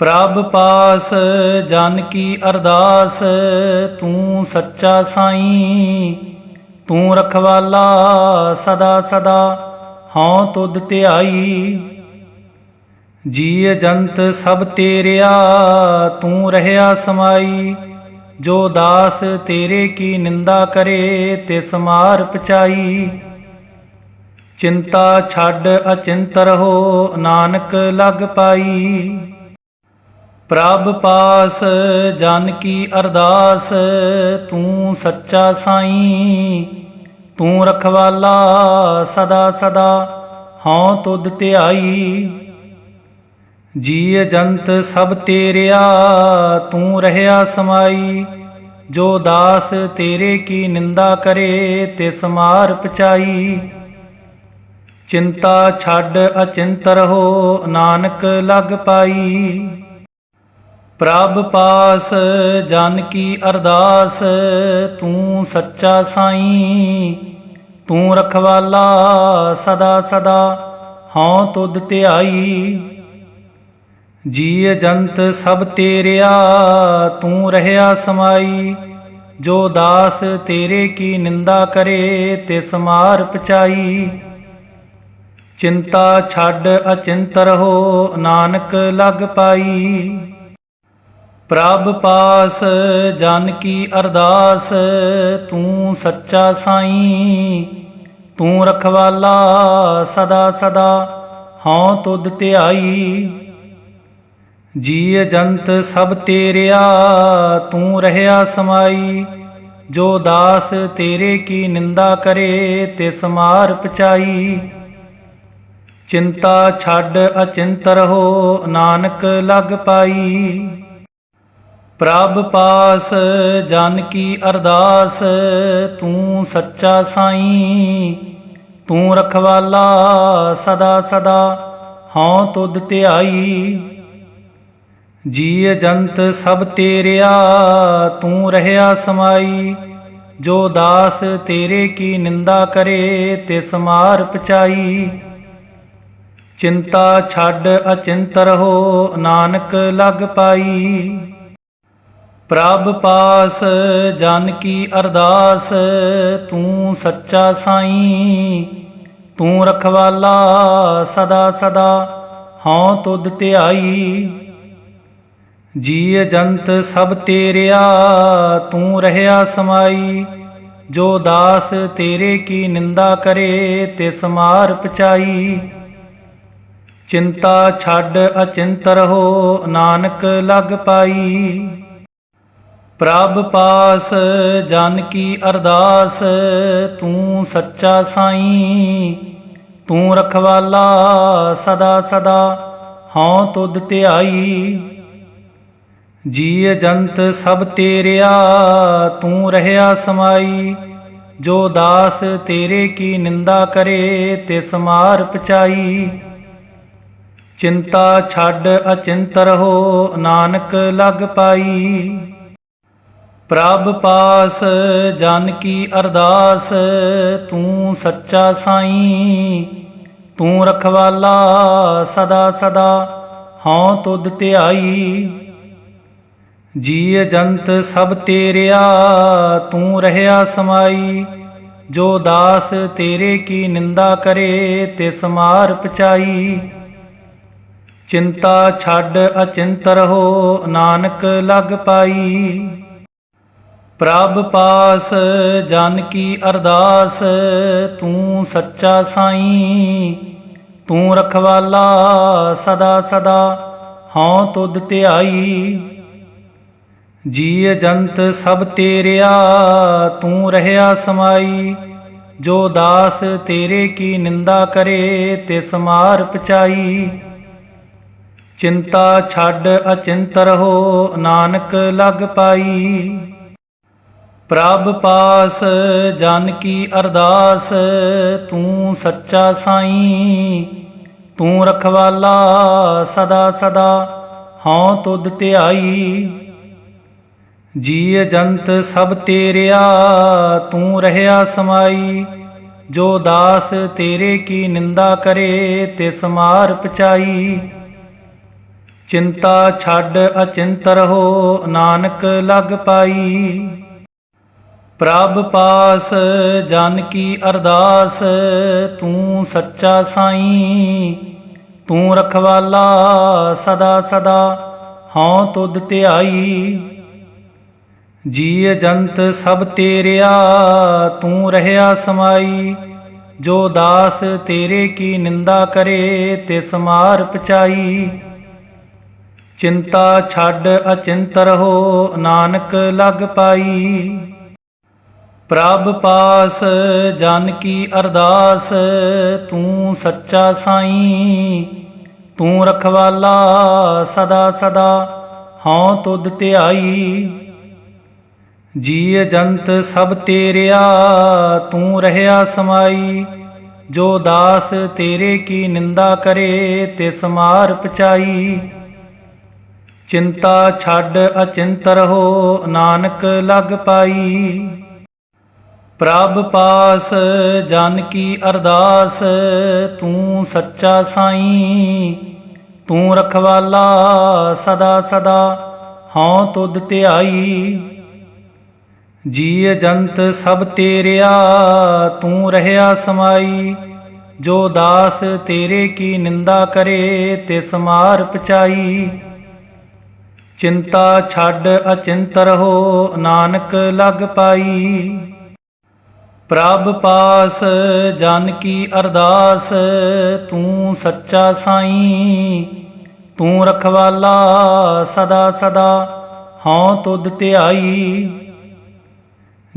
ਪ੍ਰਭ ਪਾਸ ਜਨ ਕੀ ਅਰਦਾਸ, ਤੂੰ ਸੱਚਾ ਸਾਈਂ, ਤੂੰ ਰਖਵਾਲਾ ਸਦਾ ਸਦਾ, ਹਉ ਤੁਧ ਧਿਆਈ। ਜੀਅ ਜੰਤ ਸਭ ਤੇਰਿਆ, ਤੂੰ ਰਹਿਆ ਸਮਾਈ, ਜੋ ਦਾਸ ਤੇਰੇ ਕੀ ਨਿੰਦਾ ਕਰੇ ਤਿਸ ਮਾਰ ਪਚਾਈ। ਚਿੰਤਾ ਛੱਡ ਅਚਿੰਤ ਰਹੋ, ਨਾਨਕ ਲਗ ਪਾਈ। ਪ੍ਰਭ ਪਾਸ ਜਨ ਕੀ ਅਰਦਾਸ, ਤੂੰ ਸੱਚਾ ਸਾਈਂ, ਤੂੰ ਰਖਵਾਲਾ ਸਦਾ ਸਦਾ, ਹਉ ਤੁਧ ਧਿਆਈ। ਜੀਅ ਜੰਤ ਸਭ ਤੇਰਿਆ, ਤੂੰ ਰਹਿਆ ਸਮਾਈ, ਜੋ ਦਾਸ ਤੇਰੇ ਕੀ ਨਿੰਦਾ ਕਰੇ, ਤਿਸ ਮਾਰ ਪਚਾਈ। ਚਿੰਤਾ ਛੱਡ ਅਚਿੰਤ ਰਹੋ, ਨਾਨਕ ਲਗ ਪਾਈ। ਪ੍ਰਭ ਪਾਸ ਜਨ ਕੀ ਅਰਦਾਸ, ਤੂੰ ਸੱਚਾ ਸਾਈਂ, ਤੂੰ ਰਖਵਾਲਾ ਸਦਾ ਸਦਾ, ਹਉ ਤੁਧ ਧਿਆਈ। ਜੀਅ ਜੰਤ ਸਭ ਤੇਰਿਆ, ਤੂੰ ਰਹਿਆ ਸਮਾਈ, ਜੋ ਦਾਸ ਤੇਰੇ ਕੀ ਨਿੰਦਾ ਕਰੇ ਤਿਸ ਮਾਰ ਪਚਾਈ। ਚਿੰਤਾ ਛੱਡ ਅਚਿੰਤ ਰਹੋ, ਨਾਨਕ ਲਗ ਪਾਈ। ਪ੍ਰਭ ਪਾਸ ਜਨ ਕੀ ਅਰਦਾਸ, ਤੂੰ ਸੱਚਾ ਸਾਈਂ, ਤੂੰ ਰਖਵਾਲਾ ਸਦਾ ਸਦਾ, ਹਉ ਤੁਧ ਧਿਆਈ। ਜੀਅ ਜੰਤ ਸਭ ਤੇਰਿਆ, ਤੂੰ ਰਹਿਆ ਸਮਾਈ, ਜੋ ਦਾਸ ਤੇਰੇ ਕੀ ਨਿੰਦਾ ਕਰੇ ਤਿਸ ਮਾਰ ਪਚਾਈ। ਚਿੰਤਾ ਛੱਡ ਅਚਿੰਤ ਰਹੋ, ਨਾਨਕ ਲਗ ਪਾਈ। ਪ੍ਰਭ ਪਾਸ ਜਨ ਕੀ ਅਰਦਾਸ, ਤੂੰ ਸੱਚਾ ਸਾਈਂ, ਤੂੰ ਰਖਵਾਲਾ ਸਦਾ ਸਦਾ, ਹਉ ਤੁਧ ਧਿਆਈ। ਜੀਅ ਜੰਤ ਸਭ ਤੇਰਿਆ, ਤੂੰ ਰਹਿਆ ਸਮਾਈ, ਜੋ ਦਾਸ ਤੇਰੇ ਕੀ ਨਿੰਦਾ ਕਰੇ ਤਿਸ ਮਾਰ ਪਚਾਈ। ਚਿੰਤਾ ਛੱਡ ਅਚਿੰਤ ਰਹੋ, ਨਾਨਕ ਲਗ ਪਾਈ। ਪ੍ਰਭ ਪਾਸ, ਜਨ ਕੀ ਅਰਦਾਸ, ਤੂੰ ਸੱਚਾ ਸਾਈਂ, ਤੂੰ ਰਖਵਾਲਾ ਸਦਾ ਸਦਾ, ਹਉ ਤੁਧ ਧਿਆਈ। ਜੀਅ ਜੰਤ ਸਭ ਤੇਰਿਆ, ਤੂੰ ਰਹਿਆ ਸਮਾਈ, ਜੋ ਦਾਸ ਤੇਰੇ ਕੀ ਨਿੰਦਾ ਕਰੇ ਤਿਸ ਮਾਰ ਪਚਾਈ। ਚਿੰਤਾ ਛੱਡ ਅਚਿੰਤ ਰਹੋ, ਨਾਨਕ ਲਗ ਪਾਈ। ਪ੍ਰਭ ਪਾਸ ਜਨ ਕੀ ਅਰਦਾਸ, ਤੂੰ ਸੱਚਾ ਸਾਈਂ, ਤੂੰ ਰਖਵਾਲਾ ਸਦਾ ਸਦਾ, ਹਉ ਤੁਧ ਧਿਆਈ। ਜੀਅ ਜੰਤ ਸਭ ਤੇਰਿਆ, ਤੂੰ ਰਹਿਆ ਸਮਾਈ, ਜੋ ਦਾਸ ਤੇਰੇ ਕੀ ਨਿੰਦਾ ਕਰੇ ਤਿਸ ਮਾਰ ਪਚਾਈ। ਚਿੰਤਾ ਛੱਡ ਅਚਿੰਤ ਰਹੋ, ਨਾਨਕ ਲਗ ਪਾਈ। ਪ੍ਰਭ ਪਾਸ ਜਨ ਕੀ ਅਰਦਾਸ, ਤੂੰ ਸੱਚਾ ਸਾਈਂ, ਤੂੰ ਰਖਵਾਲਾ ਸਦਾ ਸਦਾ, ਹਉ ਤੁਧ ਧਿਆਈ। ਜੀਅ ਜੰਤ ਸਭ ਤੇਰਿਆ, ਤੂੰ ਰਹਿਆ ਸਮਾਈ, ਜੋ ਦਾਸ ਤੇਰੇ ਕੀ ਨਿੰਦਾ ਕਰੇ ਤਿਸ ਮਾਰ ਪਚਾਈ। ਚਿੰਤਾ ਛੱਡ ਅਚਿੰਤ ਰਹੋ, ਨਾਨਕ ਲਗ ਪਾਈ। ਪ੍ਰਭ ਪਾਸ ਜਨ ਕੀ ਅਰਦਾਸ, ਤੂੰ ਸੱਚਾ ਸਾਈਂ, ਤੂੰ ਰਖਵਾਲਾ ਸਦਾ ਸਦਾ, ਹਉ ਤੁਧ ਧਿਆਈ। ਜੀਅ ਜੰਤ ਸਭ ਤੇਰਿਆ, ਤੂੰ ਰਹਿਆ ਸਮਾਈ, ਜੋ ਦਾਸ ਤੇਰੇ ਕੀ ਨਿੰਦਾ ਕਰੇ ਤਿਸ ਮਾਰ ਪਚਾਈ। ਚਿੰਤਾ ਛੱਡ ਅਚਿੰਤ ਰਹੋ, ਨਾਨਕ ਲਗ ਪਾਈ। ਪ੍ਰਭ ਪਾਸ ਜਨ ਕੀ ਅਰਦਾਸ, ਤੂੰ ਸੱਚਾ ਸਾਈਂ, ਤੂੰ ਰਖਵਾਲਾ ਸਦਾ ਸਦਾ, ਹਉ ਤੁਧ ਧਿਆਈ। ਜੀਅ ਜੰਤ ਸਭ ਤੇਰਿਆ, ਤੂੰ ਰਹਿਆ ਸਮਾਈ, ਜੋ ਦਾਸ ਤੇਰੇ ਕੀ ਨਿੰਦਾ ਕਰੇ ਤਿਸ ਮਾਰ ਪਚਾਈ। ਚਿੰਤਾ ਛੱਡ ਅਚਿੰਤ ਰਹੋ, ਨਾਨਕ ਲਗ ਪਾਈ। ਪ੍ਰਭ ਪਾਸ ਜਨ ਕੀ ਅਰਦਾਸ, ਤੂੰ ਸੱਚਾ ਸਾਈਂ, ਤੂੰ ਰਖਵਾਲਾ ਸਦਾ ਸਦਾ, ਹਉ ਤੁਧ ਧਿਆਈ। ਜੀਅ ਜੰਤ ਸਭ ਤੇਰਿਆ, ਤੂੰ ਰਹਿਆ ਸਮਾਈ, ਜੋ ਦਾਸ ਤੇਰੇ ਕੀ ਨਿੰਦਾ ਕਰੇ ਤਿਸ ਮਾਰ ਪਚਾਈ। ਚਿੰਤਾ ਛੱਡ ਅਚਿੰਤ ਰਹੋ, ਨਾਨਕ ਲਗ ਪਾਈ। ਪ੍ਰਭ ਪਾਸ ਜਨ ਕੀ ਅਰਦਾਸ, ਤੂੰ ਸੱਚਾ ਸਾਈਂ, ਤੂੰ ਰਖਵਾਲਾ ਸਦਾ ਸਦਾ, ਹਉ ਤੁਧ ਧਿਆਈ। ਜੀਅ ਜੰਤ ਸਭ ਤੇਰਿਆ, ਤੂੰ ਰਹਿਆ ਸਮਾਈ, ਜੋ ਦਾਸ ਤੇਰੇ ਕੀ ਨਿੰਦਾ ਕਰੇ ਤਿਸ ਮਾਰ ਪਚਾਈ। ਚਿੰਤਾ ਛੱਡ ਅਚਿੰਤ ਰਹੋ, ਨਾਨਕ ਲਗ ਪਾਈ। ਪ੍ਰਭ ਪਾਸ ਜਨ ਕੀ ਅਰਦਾਸ, ਤੂੰ ਸੱਚਾ ਸਾਈਂ, ਤੂੰ ਰਖਵਾਲਾ ਸਦਾ ਸਦਾ, ਹਉ ਤੁਧ ਧਿਆਈ। ਜੀਅ ਜੰਤ ਸਭ ਤੇਰਿਆ, ਤੂੰ ਰਹਿਆ ਸਮਾਈ, ਜੋ ਦਾਸ ਤੇਰੇ ਕੀ ਨਿੰਦਾ ਕਰੇ ਤਿਸ ਮਾਰ ਪਚਾਈ। ਚਿੰਤਾ ਛੱਡ ਅਚਿੰਤ ਰਹੋ, ਨਾਨਕ ਲਗ ਪਾਈ। ਪ੍ਰਭ ਪਾਸ ਜਨ ਕੀ ਅਰਦਾਸ, ਤੂੰ ਸੱਚਾ ਸਾਈਂ, ਤੂੰ ਰਖਵਾਲਾ ਸਦਾ ਸਦਾ, ਹਉ ਤੁਧ ਧਿਆਈ।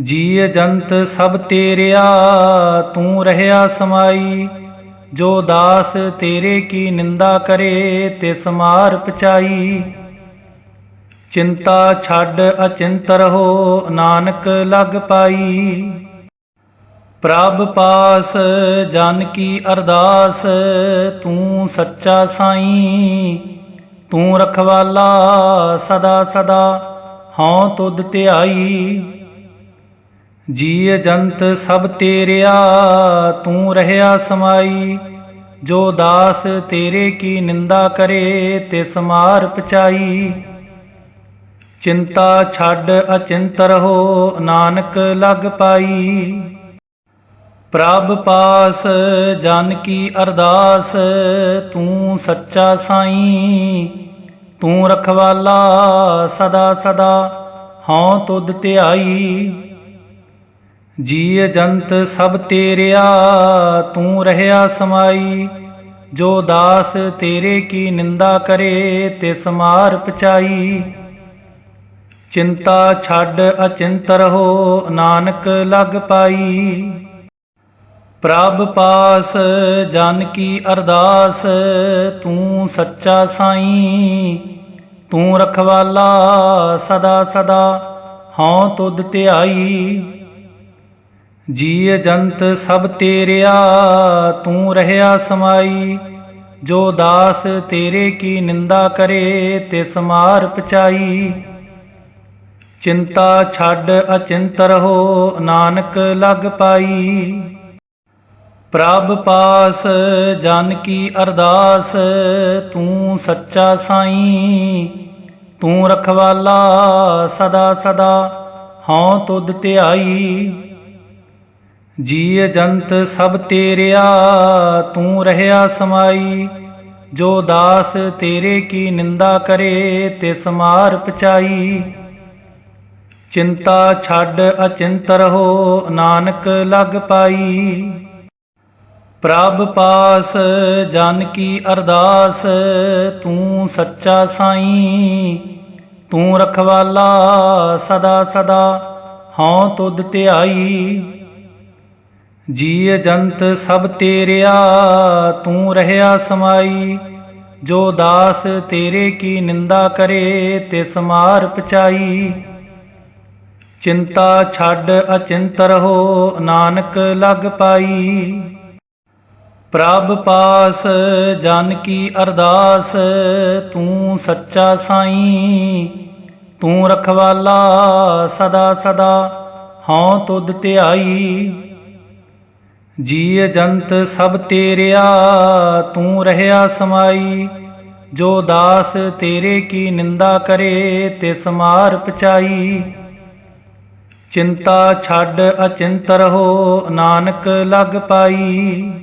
ਜੀਅ ਜੰਤ ਸਭ ਤੇਰਿਆ, ਤੂੰ ਰਹਿਆ ਸਮਾਈ, ਜੋ ਦਾਸ ਤੇਰੇ ਕੀ ਨਿੰਦਾ ਕਰੇ ਤਿਸ ਮਾਰ ਪਚਾਈ। ਚਿੰਤਾ ਛੱਡ ਅਚਿੰਤ ਰਹੋ, ਨਾਨਕ ਲਗ ਪਾਈ। ਪ੍ਰਭ ਪਾਸ ਜਨ ਕੀ ਅਰਦਾਸ, ਤੂੰ ਸੱਚਾ ਸਾਈਂ, ਤੂੰ ਰਖਵਾਲਾ ਸਦਾ ਸਦਾ, ਹਉ ਤੁਧ ਧਿਆਈ। ਜੀਅ ਜੰਤ ਸਭ ਤੇਰਿਆ, ਤੂੰ ਰਹਿਆ ਸਮਾਈ, ਜੋ ਦਾਸ ਤੇਰੇ ਕੀ ਨਿੰਦਾ ਕਰੇ ਤਿਸ ਮਾਰ ਪਚਾਈ। ਚਿੰਤਾ ਛੱਡ ਅਚਿੰਤ ਰਹੋ, ਨਾਨਕ ਲਗ ਪਾਈ। ਪ੍ਰਭ ਪਾਸ ਜਨ ਕੀ ਅਰਦਾਸ, ਤੂੰ ਸੱਚਾ ਸਾਈਂ, ਤੂੰ ਰਖਵਾਲਾ ਸਦਾ ਸਦਾ, ਹਉ ਤੁਧ ਧਿਆਈ। ਜੀਅ ਜੰਤ ਸਭ ਤੇਰਿਆ, ਤੂੰ ਰਹਿਆ ਸਮਾਈ, ਜੋ ਦਾਸ ਤੇਰੇ ਕੀ ਨਿੰਦਾ ਕਰੇ ਤਿਸ ਮਾਰ ਪਚਾਈ। ਚਿੰਤਾ ਛੱਡ ਅਚਿੰਤ ਰਹੋ, ਨਾਨਕ ਲਗ ਪਾਈ। ਪ੍ਰਭ ਪਾਸ ਜਨ ਕੀ ਅਰਦਾਸ, ਤੂੰ ਸੱਚਾ ਸਾਈਂ, ਤੂੰ ਰਖਵਾਲਾ ਸਦਾ ਸਦਾ, ਹਉ ਤੁਧ ਧਿਆਈ। ਜੀਅ ਜੰਤ ਸਭ ਤੇਰਿਆ, ਤੂੰ ਰਹਿਆ ਸਮਾਈ, ਜੋ ਦਾਸ ਤੇਰੇ ਕੀ ਨਿੰਦਾ ਕਰੇ ਤਿਸ ਮਾਰ ਪਚਾਈ। ਚਿੰਤਾ ਛੱਡ ਅਚਿੰਤ ਰਹੋ, ਨਾਨਕ ਲਗ ਪਾਈ। ਪ੍ਰਭ ਪਾਸ ਜਨ ਕੀ ਅਰਦਾਸ, ਤੂੰ ਸੱਚਾ ਸਾਈਂ, ਤੂੰ ਰਖਵਾਲਾ ਸਦਾ ਸਦਾ, ਹਉ ਤੁਧ ਧਿਆਈ। ਜੀਅ ਜੰਤ ਸਭ ਤੇਰਿਆ, ਤੂੰ ਰਹਿਆ ਸਮਾਈ, ਜੋ ਦਾਸ ਤੇਰੇ ਕੀ ਨਿੰਦਾ ਕਰੇ ਤਿਸ ਮਾਰ ਪਚਾਈ। ਚਿੰਤਾ ਛੱਡ ਅਚਿੰਤ ਰਹੋ, ਨਾਨਕ ਲਗ ਪਾਈ। ਪ੍ਰਭ ਪਾਸ ਜਨ ਕੀ ਅਰਦਾਸ, ਤੂੰ ਸੱਚਾ ਸਾਈਂ, ਤੂੰ ਰਖਵਾਲਾ ਸਦਾ ਸਦਾ, ਹਉ ਤੁਧ ਧਿਆਈ। ਜੀਅ ਜੰਤ ਸਭ ਤੇਰਿਆ, ਤੂੰ ਰਹਿਆ ਸਮਾਈ, ਜੋ ਦਾਸ ਤੇਰੇ ਕੀ ਨਿੰਦਾ ਕਰੇ ਤਿਸ ਮਾਰ ਪਚਾਈ। ਚਿੰਤਾ ਛੱਡ ਅਚਿੰਤ ਰਹੋ, ਨਾਨਕ ਲਗ ਪਾਈ। ਪ੍ਰਭ ਪਾਸ ਜਨ ਕੀ ਅਰਦਾਸ, ਤੂੰ ਸੱਚਾ ਸਾਈਂ, ਤੂੰ ਰਖਵਾਲਾ ਸਦਾ ਸਦਾ, ਹਉ ਤੁਧ ਧਿਆਈ। ਜੀਅ ਜੀਅ ਜੰਤ ਸਭ ਤੇਰਿਆ, ਤੂੰ ਰਹਿਆ ਸਮਾਈ, ਜੋ ਦਾਸ ਤੇਰੇ ਕੀ ਨਿੰਦਾ ਕਰੇ ਤਿਸ ਮਾਰ ਪਚਾਈ। ਚਿੰਤਾ ਛੱਡ ਅਚਿੰਤ ਰਹੋ, ਨਾਨਕ ਲਗ ਪਾਈ।